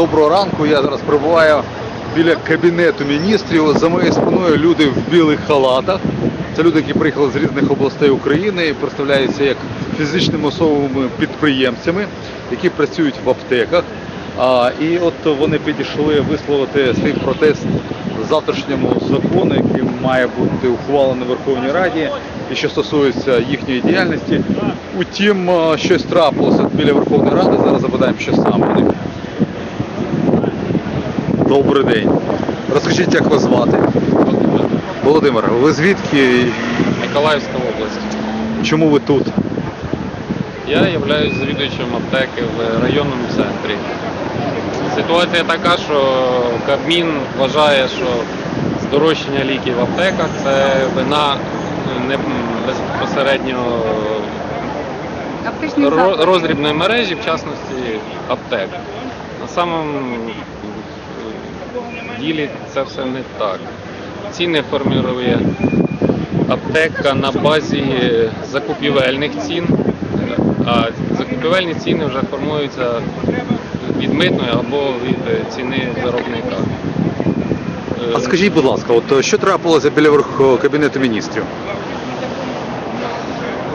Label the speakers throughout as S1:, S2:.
S1: Доброго ранку. Я зараз перебуваю біля кабінету міністрів. За моєю спиною люди в білих халатах. Це люди, які приїхали з різних областей України і представляються як фізичними особами підприємцями, які працюють в аптеках. А, і от вони підійшли висловити свій протест завтрашньому закону, який має бути ухвалений в Верховній Раді і що стосується їхньої діяльності. Утім, щось трапилося біля Верховної Ради. Зараз запитаємо, що саме. Добрий день. Розкажіть, як вас звати? Володимир, ви звідки?
S2: Миколаївська область.
S1: Чому ви тут?
S2: Я являюсь завідувачем аптеки в районному центрі. Ситуація така, що Кабмін вважає, що здорожчання ліків в аптеках це вина не безпосередньо роздрібної мережі, в частності аптек. На самому ділі це все не так. Ціни формує аптека на базі закупівельних цін, а закупівельні ціни вже формуються від митної або від ціни виробника. Е,
S1: А скажіть, будь ласка, от що трапилося біля верх- кабінету міністрів?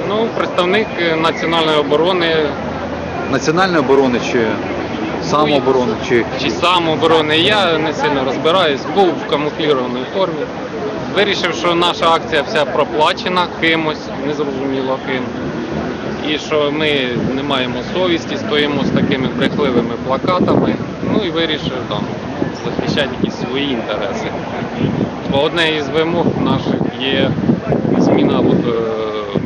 S2: Ну, представник національної оборони
S1: Національної оборони чи самооборони? Чи
S2: чи самооборони, я не сильно розбираюсь, був в камуфлірованій формі. Вирішив, що наша акція вся проплачена кимось, незрозуміло ким. І що ми не маємо совісті, стоїмо з такими брехливими плакатами. Ну і вирішив там захищати якісь свої інтереси. Бо одне із вимог наших є зміна от, е,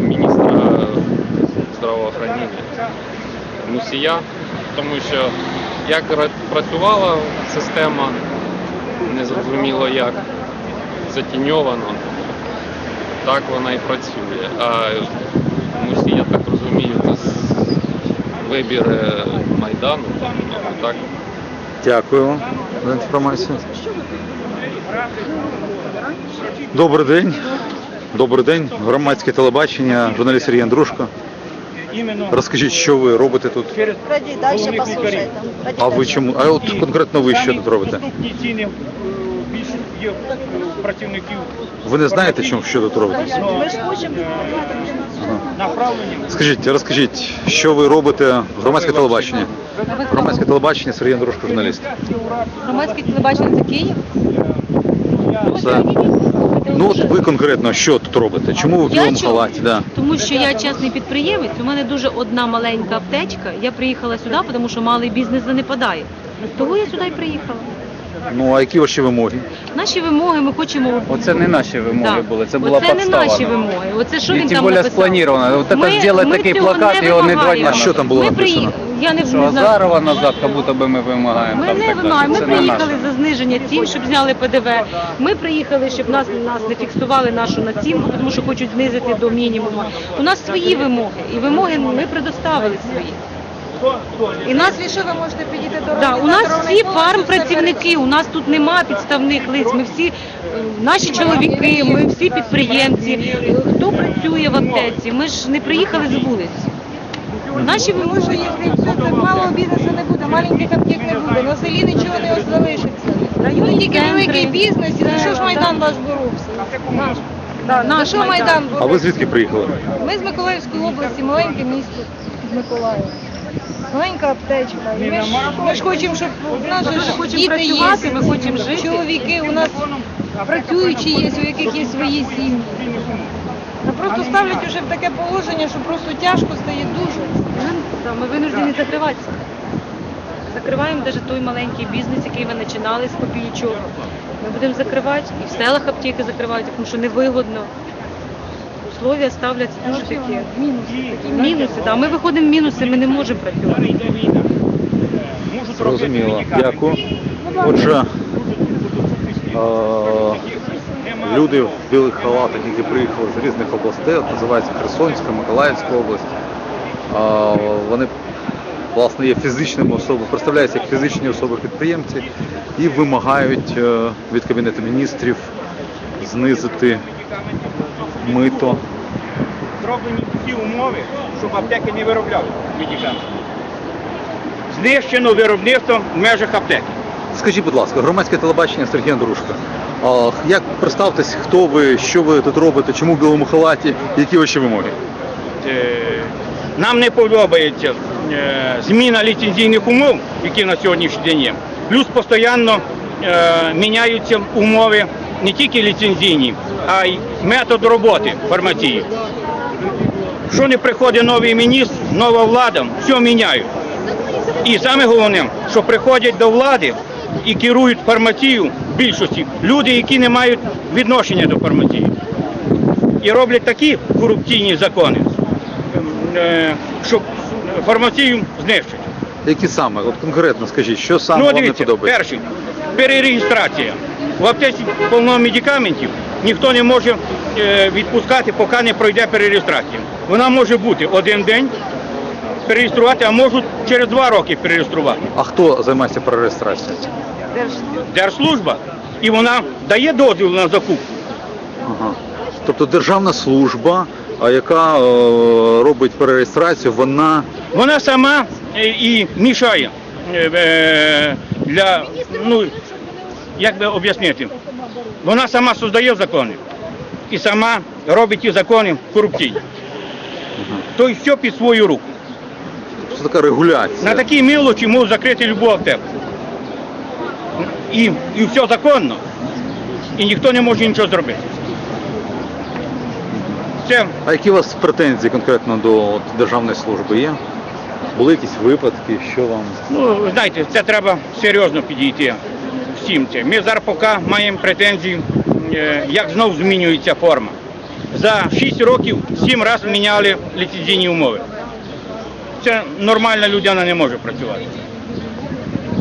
S2: міністра здравоохранення. Мусія, тому що як працювала система, незрозуміло як, затіньовано, так вона і працює. А Мусія, я так розумію, вибір е, Майдану, ну, так.
S1: дякую за інформацію. Добрий день. Добрий день. Громадське телебачення, журналіст Сергій Андрушко. Розкажіть, що ви робите тут?
S3: Раді далі послухайте.
S1: А ви чому? А от конкретно ви що тут робите?
S4: Доступні ціни є працівників.
S1: Ви не знаєте, чому що тут робите?
S3: Ми ж хочемо
S4: направлені.
S1: Скажіть, розкажіть, що ви робите? Громадське телебачення. Громадське телебачення, Сергій Андрушко, журналіст.
S5: Громадське телебачення це Київ.
S1: Це... Ну от ви конкретно що тут робите? Чому ви в білому
S5: чому?
S1: халаті? Да.
S5: Тому що я чесний підприємець, у мене дуже одна маленька аптечка. Я приїхала сюди, тому що малий бізнес занепадає. Того я сюди і приїхала.
S1: Ну а які ваші вимоги?
S5: Наші вимоги ми хочемо.
S6: Оце не наші вимоги
S5: Да.
S6: були, це була
S5: Оце не наші вимоги. Оце що
S6: І
S5: він
S6: тим
S5: там
S6: більше
S5: написав.
S6: сплановано. От
S5: Ми-
S6: зробити
S5: ми
S6: такий
S5: цього
S6: плакат,
S5: не
S6: його не два
S5: вимагаємо.
S6: дня.
S1: А що там було
S5: Ми
S1: написано?
S5: Я не,
S6: Що
S5: не знаю.
S6: Азарова назад, як будто би ми вимагаємо.
S5: Ми
S6: там,
S5: не
S6: так
S5: вимагаємо. Ми
S6: Це не
S5: приїхали
S6: наше.
S5: за зниження цін, щоб зняли ПДВ. Ми приїхали, щоб нас, нас не фіксували нашу націнку, тому що хочуть знизити до мінімуму. У нас свої вимоги, і вимоги ми предоставили свої.
S3: І нас що ви можете підійти до
S5: Да, у нас всі
S3: конкурсу,
S5: фармпрацівники, у нас тут нема підставних лиць. Ми всі наші чоловіки, ми всі підприємці. Хто працює в аптеці? Ми ж не приїхали з вулиці. Наші
S3: Тому що якщо це малого бізнесу не буде, маленьких аптек не буде, на селі нічого не залишиться.
S5: Районні
S3: Тільки великий бізнес, і за що ж Майдан ваш боровся? За що
S5: Майдан.
S1: А ви
S3: боровся?
S1: звідки приїхали?
S3: Ми з Миколаївської області, маленьке місто з Миколаєва. Маленька аптечка. І Ми ж, ми ж хочемо, щоб у нас же ж діти
S5: працювати,
S3: є,
S5: ми хочемо жити.
S3: чоловіки у нас працюючі є, у яких є свої сім'ї. Та просто ставлять уже в таке положення, що просто тяжко стає дуже.
S5: Да, Ми винуждені закриватися. Закриваємо навіть той маленький бізнес, який ми починали з копійочок. Ми будемо закривати і в селах аптеки закривають, тому що невигодно. Условия ставлять дуже такі.
S3: Мінуси.
S5: Мінуси, да. Ми виходимо в мінуси, ми не можемо працювати.
S1: Зрозуміло. Дякую. Отже, е, люди в білих халатах, які приїхали з різних областей, називається Херсонська, Миколаївська область. Е, Вони власне є фізичними особами, представляються як фізичні особи-підприємці і вимагають е, від Кабінету міністрів знизити мито.
S4: Зроблені всі умови, щоб аптеки не виробляли медикаменти. знищено виробництво в межах аптеки.
S1: Скажіть, будь ласка, громадське телебачення Сергій Андрушка. Як представтесь, хто ви, що ви тут робите, чому в білому халаті, які ваші вимоги?
S4: Нам не подобається е, зміна ліцензійних умов, які на сьогоднішній день є. Плюс постійно е, міняються умови не тільки ліцензійні, а й метод роботи фармації. Що не приходить новий міністр, нова влада, все міняють. І саме головне, що приходять до влади і керують фармацією більшості люди, які не мають відношення до фармації. І роблять такі корупційні закони, щоб фармацію знищити.
S1: Які саме? От конкретно скажіть, що саме
S4: Ну,
S1: вам не подобається?
S4: перший перереєстрація. В аптеці повно медикаментів ніхто не може е, відпускати, поки не пройде перереєстрація. Вона може бути один день перереєструвати, а можуть через два роки перереєструвати.
S1: А хто займається перереєстрацією?
S4: Держслужба, і вона дає дозвіл на закуп.
S1: Ага. Тобто державна служба, а яка е, робить перереєстрацію, вона
S4: Вона сама е, і мішає е, для, ну, як би об'яснити, вона сама создає закони і сама робить ті закони корупційні. Тобто все під свою руку.
S1: це така регуляція.
S4: На такій мілочі можуть закрити любу аптеку. І, і все законно. І ніхто не може нічого зробити. Це
S1: А які у вас претензії конкретно до от, державної служби є? Були якісь випадки, що вам?
S4: Ну, ви знаєте, це треба серйозно підійти всім цим. Ми зараз поки маємо претензії, е, як знов змінюється форма. За 6 років 7 разів міняли ліцензійні умови. Це нормальна людина не може працювати.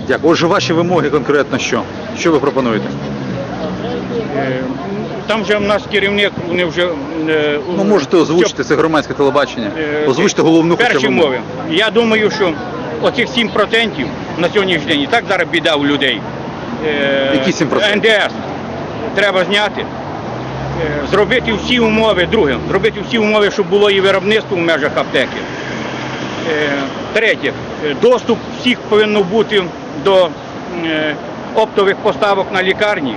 S1: Дякую. Отже, ваші вимоги конкретно що? Що ви пропонуєте?
S4: Е, Там вже в нас керівник, вони вже... е,
S1: Ну можете озвучити це громадське телебачення.
S4: Е,
S1: Озвучте головну хоча
S4: перші мови. Я думаю, що оцих 7% на сьогоднішній день і так зараз біда у людей. Е,
S1: Які 7%?
S4: НДС треба зняти, е, зробити всі умови, друге, зробити всі умови, щоб було і виробництво в межах аптеки. Е, Третє, е, доступ всіх повинен бути до е, оптових поставок на лікарні.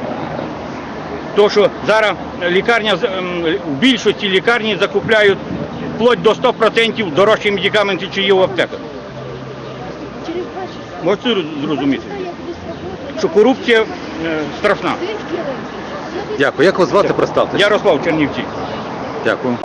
S4: То, що зараз лікарня ем, в більшості лікарні закупляють вплоть до 100% дорожчі медикаменти, чи є в аптеках. Можете зрозуміти, що корупція е, страшна.
S1: Дякую. Як вас звати? Представте.
S4: Ярослав Чернівці.
S1: Дякую.